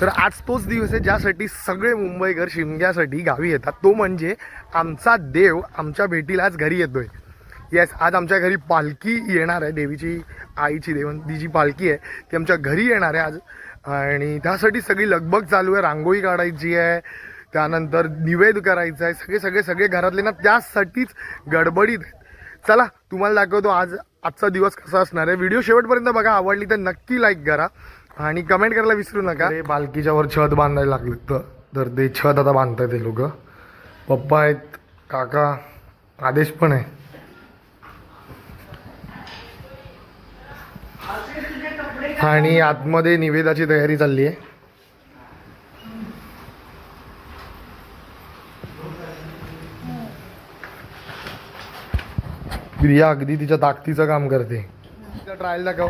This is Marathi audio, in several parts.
तर आज तोच दिवस आहे ज्यासाठी सगळे मुंबईकर शिमग्यासाठी गावी येतात. तो म्हणजे आमचा देव आमच्या भेटीला आज घरी येतोय. येस आज आमच्या घरी पालखी येणार आहे. देवीची आईची देवंती जी पालखी आहे. ती आमच्या घरी येणार आहे आज. आणि त्यासाठी सगळी लगबग चालू आहे. रांगोळी काढायची आहे. त्यानंतर निवेद करायचा आहे. सगळे सगळे सगळे घरातले ना त्यासाठीच गडबडीत चला तुम्हाला दाखवतो आज आजचा दिवस कसा असणार आहे. व्हिडिओ शेवटपर्यंत बघा. आवडली तर नक्की लाईक करा. आणि कमेंट करायला विसरू नका. अरे पालखीच्या वर छत बांधायला लागलं तर. तर ते छत आता बांधताय ते लोक. पप्पा आहेत काका आदेश पण आहे. आणि आतमध्ये निवेदाची तयारी चालली आहे. प्रिया अगदी तिच्या ताकदीचं काम करते. ट्रायल दाखव.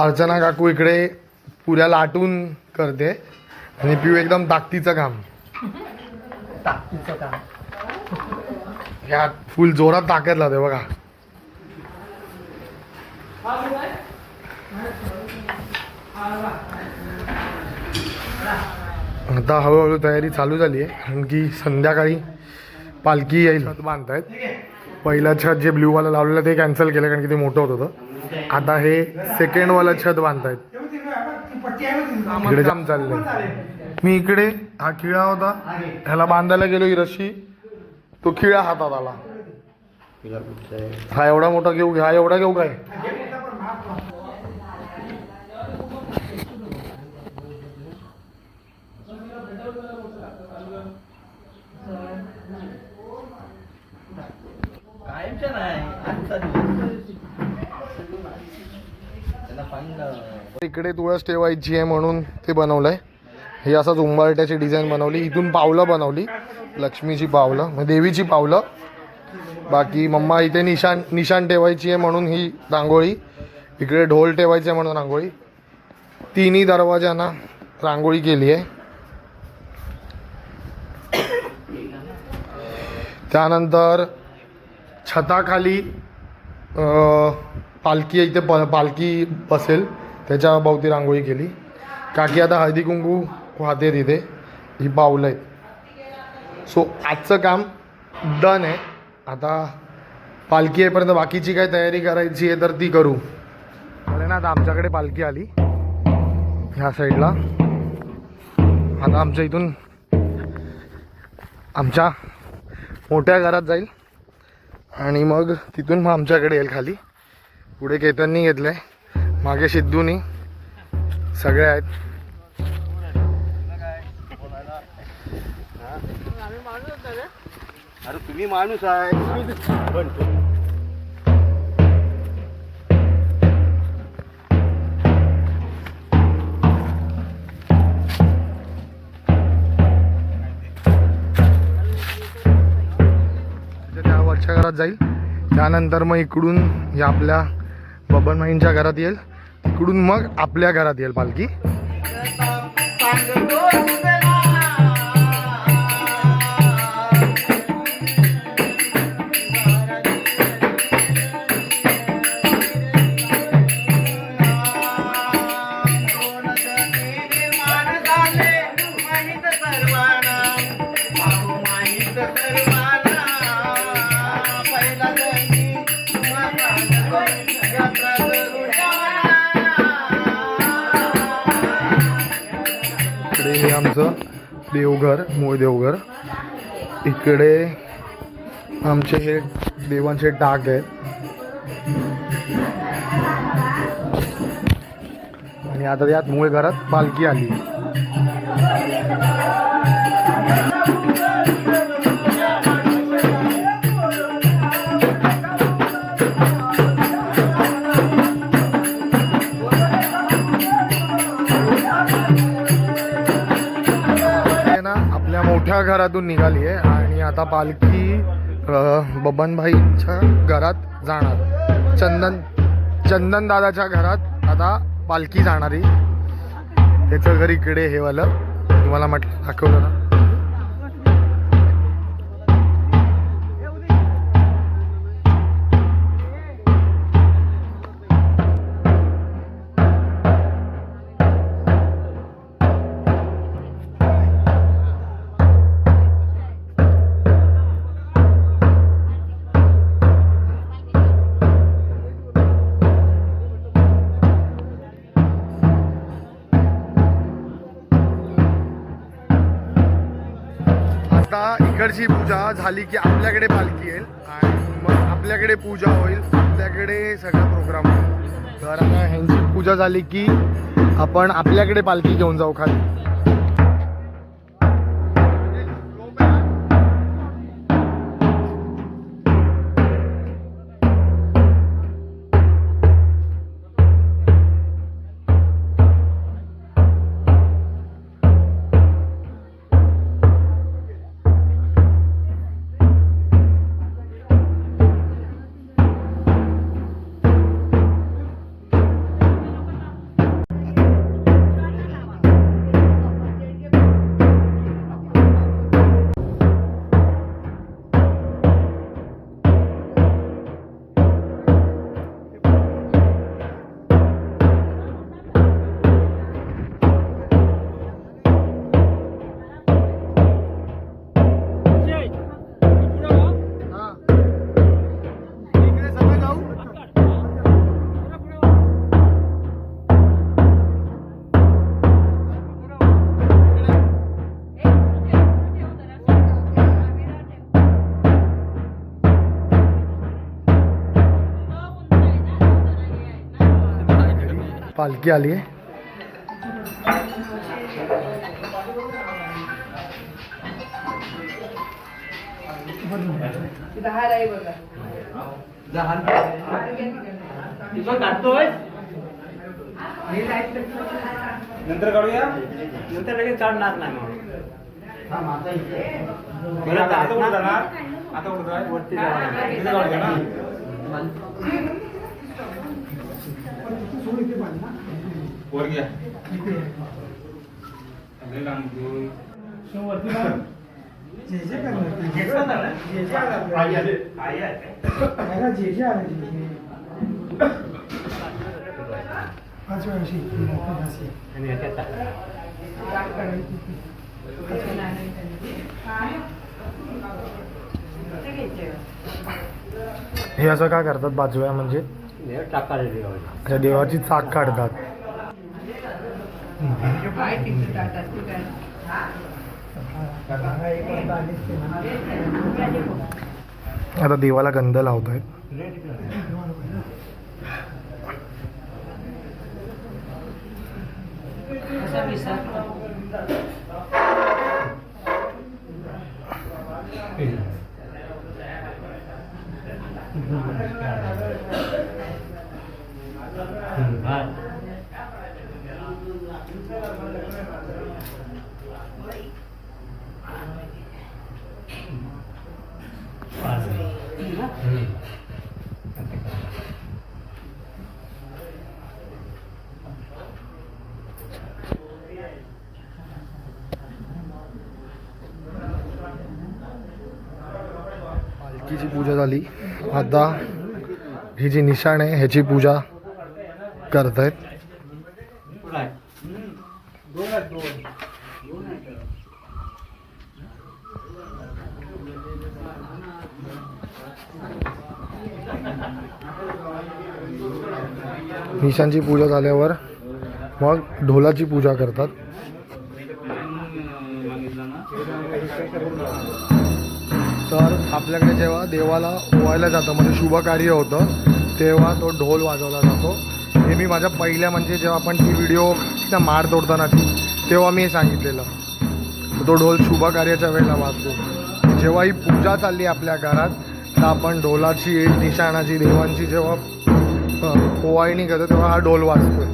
अर्चना काकू इकडे पुऱ्या लाटून करते. आणि पिऊ एकदम ताकदीचं काम. ताकदीचं काम. ह्या फुल जोरात ताकद लावते बघा. आता हळूहळू तयारी चालू झाली आहे कारण की संध्याकाळी पालखी येईल. बांधतायत. पहिलं छत जे ब्ल्यूवाला लावलेलं ते कॅन्सल केलं कारण की ते मोठं होत होतं. आता हे सेकंडवालं छत बांधतायत. इकडे जाम चाललंय. मी इकडे हा खिळा होता. ह्याला बांधायला गेलो ही रशी तो खिळा हातात आला. हा एवढा मोठा घेऊ हा एवढा घेऊ काय कायमच्या नाही आजचा दिवस त्यांना पाहिलं इकडे तुळस ठेवायची आहे म्हणून ते बनवलं आहे हे असंच उंबरट्याची डिझाईन बनवली. इथून पावलं बनवली. लक्ष्मीची पावलं देवीची पावलं. बाकी मम्मा इथे निशाण निशाण ठेवायची आहे म्हणून ही रांगोळी. इकडे ढोल ठेवायचे म्हणून रांगोळी. तिन्ही दरवाज्यांना रांगोळी केली आहे. त्यानंतर छताखाली पालखी इथे प पालखी बसेल. त्याच्या भोवती रांगोळी केली. काकी आता हळदी कुंकू वाहते तिथे. ही पावलं आहेत. सो आजचं काम डन आहे. आता पालखी येईपर्यंत बाकीची काय तयारी करायची आहे तर ती करू. बरं ना आता आमच्याकडे पालखी आली. ह्या साईडला आता आमच्या इथून आमच्या मोठ्या घरात जाईल. आणि मग तिथून मग आमच्याकडे येईल खाली. पुढे केतननी घेतलं आहे मागे सिद्धूनी. सगळे आहेत. अरे तुम्ही माणूस आहे. घरात जाईल. त्यानंतर मग इकडून या आपल्या बबन बबनमाईंच्या घरात येईल. तिकडून मग आपल्या घरात येईल पालखी. इकडे आमचे हे देवांचे डाग आहेत. आणि आता यात मूळ घरात पालखी आली. त्या घरातून निघाली आहे आणि आता पालखी बबनभाईच्या घरात जाणार. चंदन चंदन दादाच्या घरात आता पालखी जाणारी. त्याचं घर इकडे हे वालं. तुम्हाला म्हटलं दाखवलं ना? इकडची पूजा झाली की आपल्याकडे पालखी येईल आणि मग आपल्याकडे पूजा होईल आपल्याकडे सगळा प्रोग्राम होईल. तर आता ह्यांची पूजा झाली की आपण आपल्याकडे पालखी घेऊन जाऊ खाली. पालखी आली आहे नंतर काढूया? नंतर लगेच काढणार नाही मग. आता आता कुठं जाणार आता कुठं जाणार वरती जाणार वर घ्या जे जे घेऊन. जे आली. पाच वर्षी आणि हे असं का करतात बाजूया म्हणजे त्या देवाची चाक काढतात. आता देवाला गंध लावत आहेत पालखीची पूजा झाली. आता ही जी निशाण आहे ह्याची पूजा करत आहेत निशांची पूजा झाल्यावर मग ढोलाची पूजा करतात. तर आपल्याकडे जेव्हा देवाला ओवायला जातं म्हणजे शुभ कार्य होतं तेव्हा तो ढोल वाजवला जातो. हे मी माझ्या पहिल्या म्हणजे जेव्हा आपण ती व्हिडिओ त्या मार तोडतानाची तेव्हा मी सांगितलेलं. तो ढोल शुभ कार्याच्या वेळेला वाजतो. जेव्हा ही पूजा चालली आपल्या घरात तर आपण ढोलाची निशाणाची देवांची जेव्हा ओवाळणी करतो तेव्हा हा ढोल वाजतो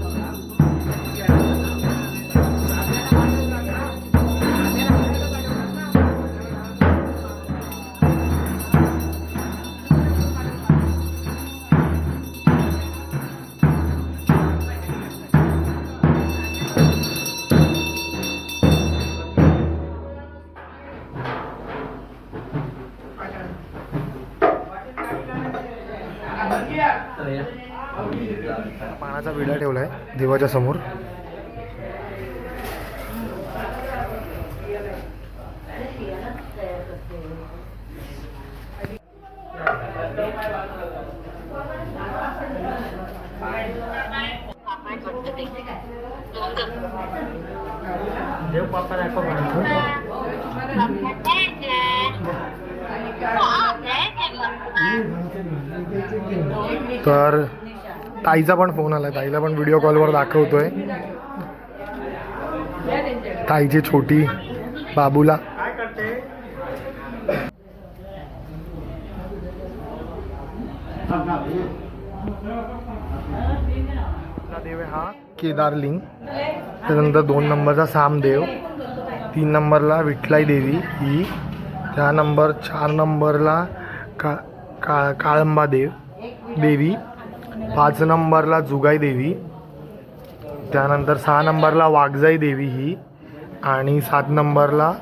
पाण्याचा विडा ठेवलाय देवाच्या समोर देव पापा दाखव म्हणून. तर ताईचा पण फोन आला ताईला पण व्हिडिओ कॉलवर दाखवतोय. ताईची छोटी बाबूला. देव आहे हा केदारलिंग. त्यानंतर दोन नंबरचा सामदेव. तीन नंबरला विठलाई देवी ही. त्या नंबर चार नंबरला का का काळंबा देव देवी. पाच नंबरला जुगाई देवी. त्यानंतर सहा नंबरला वाघजाई देवी ही आणि सात नंबरला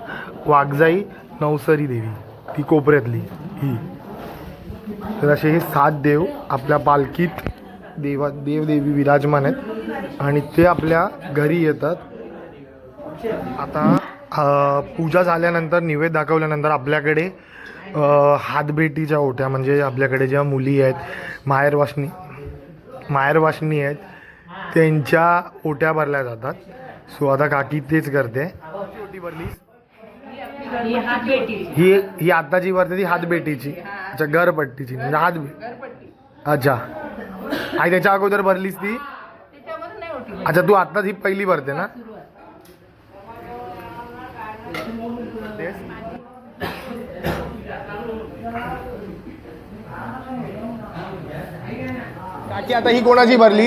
वाघजाई नवसरी देवी ती कोपऱ्यातली ही. तर असे हे सात देव आपल्या पालखीत देवा देवदेवी विराजमान आहेत आणि ते आपल्या घरी येतात. आता पूजा झाल्यानंतर निवेद दाखवल्यानंतर आपल्याकडे हातभेटीच्या ओट्या म्हणजे आपल्याकडे ज्या मुली आहेत माहेरवासनी वासनी आहेत त्यांच्या ओट्या भरल्या जातात. सो आता काकी तेच करते. ओटी ही ही आताची भरते ती हातबेटीची अच्छा घरपट्टीची म्हणजे हात अच्छा. आणि त्याच्या अगोदर भरलीस ती? अच्छा तू आत्ताच ही पहिली भरते ना? काकी आता ही कोणाची भरली?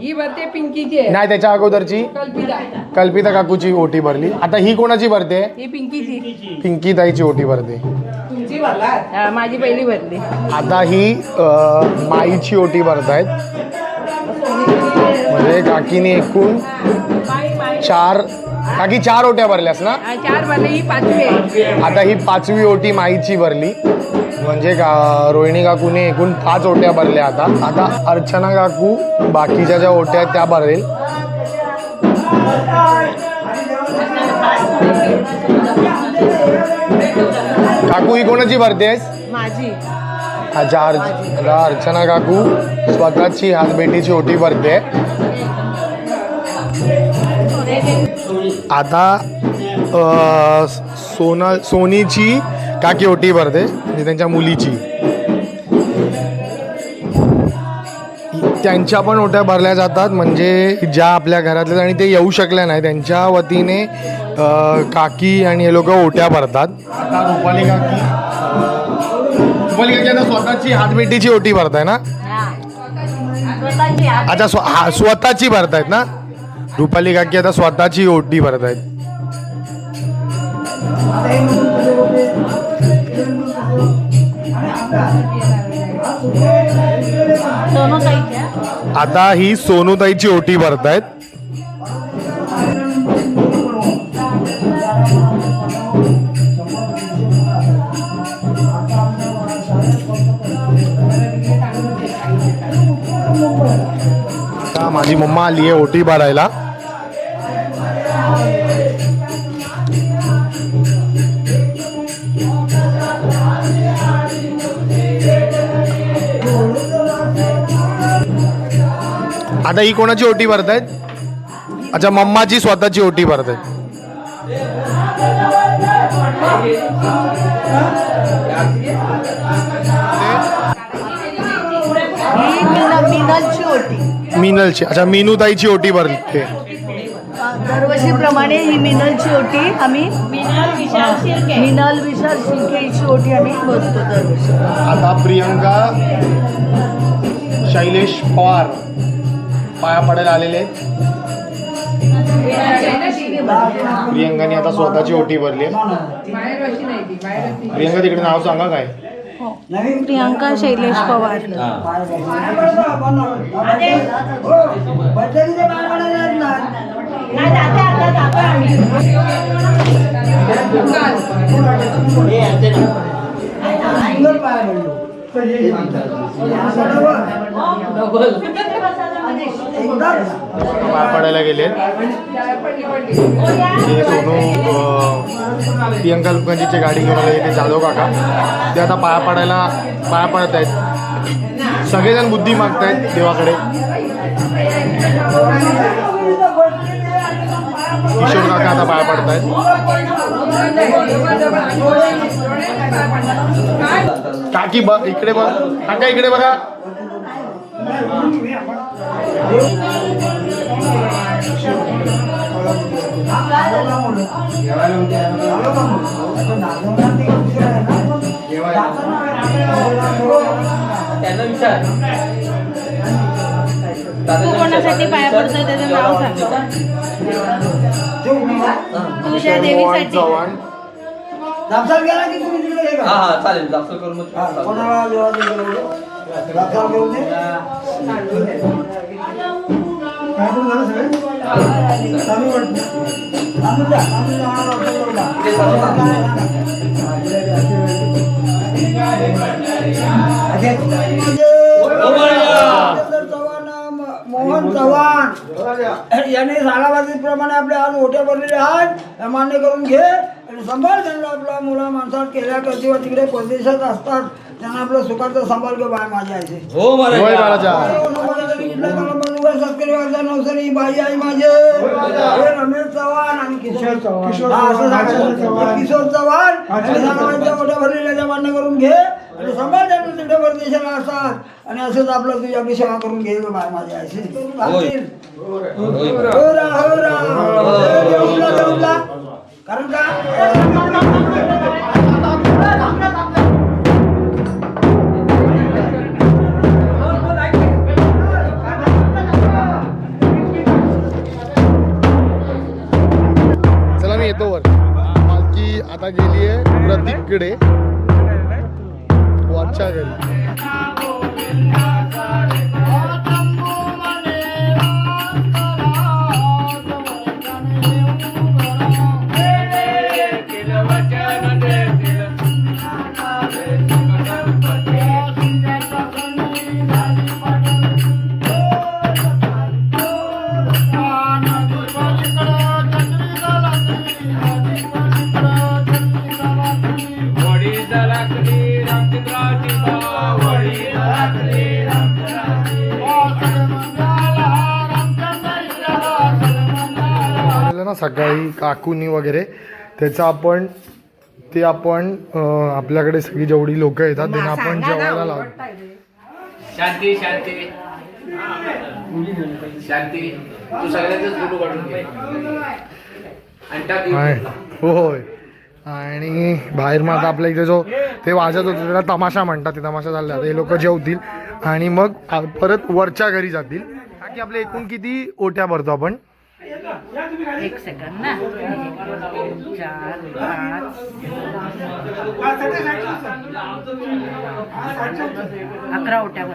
ही भरते पिंकीची आहे. नाही त्याच्या अगोदरची? कल्पिता. कल्पिता काकूची ओटी भरली. आता ही कोणाची भरते? ही पिंकीची. पिंकी ताईची ओटी भरते. तुमची भरला? माझी पहिली भरली. आता ही अ, माईची ओटी भरतायत. म्हणजे काकीने एकूण चार काकी चार ओट्या भरल्यास ना? हा, चार भरले ही पाचवी आहे. आता ही पाचवी ओटी माईची भरली. म्हणजे का रोहिणी काकूने एकूण पाच ओट्या भरल्या आता. आता अर्चना काकू बाकीच्या ज्या ओट्या आहेत त्या भरेल. काकू ही कोणाची भरतेस? माझी. अच्छा अर्च आता अर्चना काकू स्वतःची हातबेटीची ओटी भरते. आता सोना सोनीची काकी ओटी भरते म्हणजे त्यांच्या मुलीची. त्यांच्या पण ओट्या भरल्या जातात म्हणजे ज्या आपल्या घरातल्या आणि ते येऊ शकल्या नाही त्यांच्या वतीने अ, काकी आणि हे लोक ओट्या भरतात. आता रुपाली काकी रुपाली काकी आता स्वतःची हातबेटीची ओटी भरताय ना? अच्छा स्व हा स्वतःची भरतायत ना? रुपाली काकी आता स्वतःची ओटी भरत आहेत. आता ही सोनूताईची ओटी भरत आहेत. माझी मम्मा आली आहे ओटी भरायला. आता ही कोणाची ओटी भरतायत? अच्छा मम्माची स्वतःची ओटी भरतायत. ही मिन- मिनलची ओटी. मिनलची अच्छा मीनूताईची ओटी भरते. दरवर्षीप्रमाणे ही मिनलची ओटी आम्ही मिनल विशाल शिर्केची ओटी आम्ही बसतो दरवर्षी. आता प्रियंका शैलेश पवार. पाया पडायला आलेले आहेत प्रियंकाने आता स्वतःची ओटी भरली आहे प्रियंका तिकडे नाव सांगा काय प्रियांका शैलेश पवार पाया पडायला गेले. ते सोनू प्रियंका लोकांची गाडी घेऊन आले ते जाधव काका. ते आता पाया पडायला पाया पडत आहेत. सगळेजण बुद्धी मागतायत देवाकडे. किशोर काका आता पाया पडतायत. काकी बघ इकडे बघ. काका इकडे बघा. त्यांना विचार. तू कोणासाठी पाया पडतोय त्याचं नाव सांग. तुझ्या देवीसाठी. चव्हाण दाबसाल गेला की तुम्ही तिकडे हे हा? हा चालेल. दाखल करून मग मोहन चव्हाण. यांनी सालाबाजीप्रमाणे आपले आज ओटे भरलेले आहेत. हे मान्य करून घे. आणि सांभाळ त्यांना आपला मुला माणसात केल्या किंवा तिकडे परदेशात असतात. त्यांना आपलं सुखाचा सांभाळ बाय माझ्या आईचे हो महाराज नवसरी बाई आई माझे हे रमेश चव्हाण आणि किशोर चव्हाण हा, असं. किशोर चव्हाण आणि ओट्या भरलेल्या मान्य करून घे आणि तिकडे परदेशाला असतात आणि असंच आपलं तुझी आपली सेवा करून घे गं बाय माझ्या आईचे. हो रा, हो रा. हे देऊला, देऊला. कारण का आता गेली आहे प्रतीककडे. वाचा घरी काकूनी वगैरे. त्याचं आपण ते आपण आपल्याकडे सगळी जेवढी लोक येतात त्यांना आपण जेवायला लावतो. शांती शांती. शांती. तू सगळ्यांचाच फोटो काढून घे. आणि टाक आहे. YouTube ला. होय. आणि बाहेर मग आता आपल्या इथे जो ते वाजत होते त्याला तमाशा म्हणतात ते तमाशा झाला हे लोक जेवतील. आणि मग परत वरच्या घरी जातील. बाकी आपले एकूण किती ओट्या भरतो आपण? एक सेकंद ना. एक, दोन, चार पाच. अकरा ओट्यावर.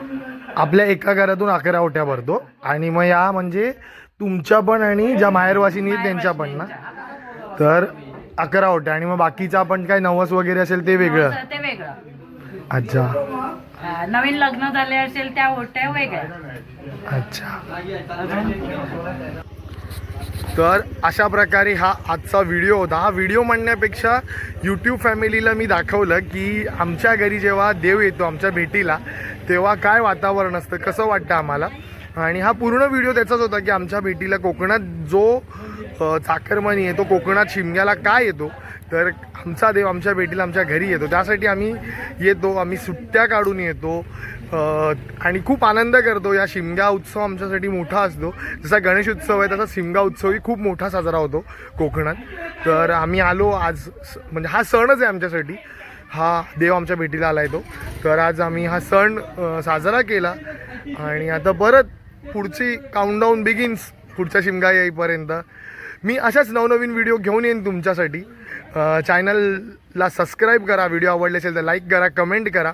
आपल्या एका घरातून अकरा ओट्या भरतो. आणि मग या म्हणजे तुमच्या पण आणि ज्या माहेरवासिनी आहेत त्यांच्या पण ना. तर अकरा ओट्या. आणि मग बाकीचं आपण काय नवस वगैरे असेल ते वेगळं. ते वेगळं. अच्छा. अं, नवीन लग्न झाले असेल त्या ओट्या वेगळ्या. अच्छा. तर अशा प्रकारे हा आजचा व्हिडिओ होता. हा व्हिडिओ म्हणण्यापेक्षा यूट्यूब फॅमिलीला मी दाखवलं की आमच्या घरी जेव्हा देव येतो आमच्या भेटीला तेव्हा काय वातावरण असतं कसं वाटतं आम्हाला? आणि हा पूर्ण व्हिडिओ त्याचाच होता की आमच्या भेटीला कोकणात जो अ, चाकरमानी येतो कोकणात शिमग्याला काय येतो? तर आमचा देव आमच्या भेटीला आमच्या घरी येतो. त्यासाठी आम्ही येतो आम्ही सुट्ट्या काढून येतो. आणि खूप आनंद करतो. या शिमगा उत्सव आमच्यासाठी मोठा असतो. जसा गणेश उत्सव आहे तसा शिमगा उत्सवही खूप मोठा साजरा होतो कोकणात. तर आम्ही आलो आज स- म्हणजे हा सणच आहे आमच्यासाठी. हा देव आमच्या भेटीला आला आहे तो. तर आज आम्ही हा सण साजरा केला. आणि आता परत पुढची काउंटडाऊन बिगिन्स पुढच्या शिमगा येईपर्यंत. मी अशाच नवनवीन व्हिडिओ घेऊन येईन तुमच्यासाठी. चॅनलला सबस्क्राईब करा. व्हिडिओ आवडले असेल तर लाईक करा कमेंट करा.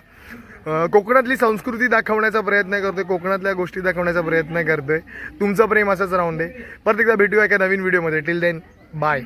कोकणातली संस्कृती दाखवण्याचा प्रयत्न करतोय कोकणातल्या गोष्टी दाखवण्याचा प्रयत्न करतोय. तुमचं प्रेम असंच राहून दे. परत एकदा भेटूया एका नवीन व्हिडिओमध्ये टिल देन बाय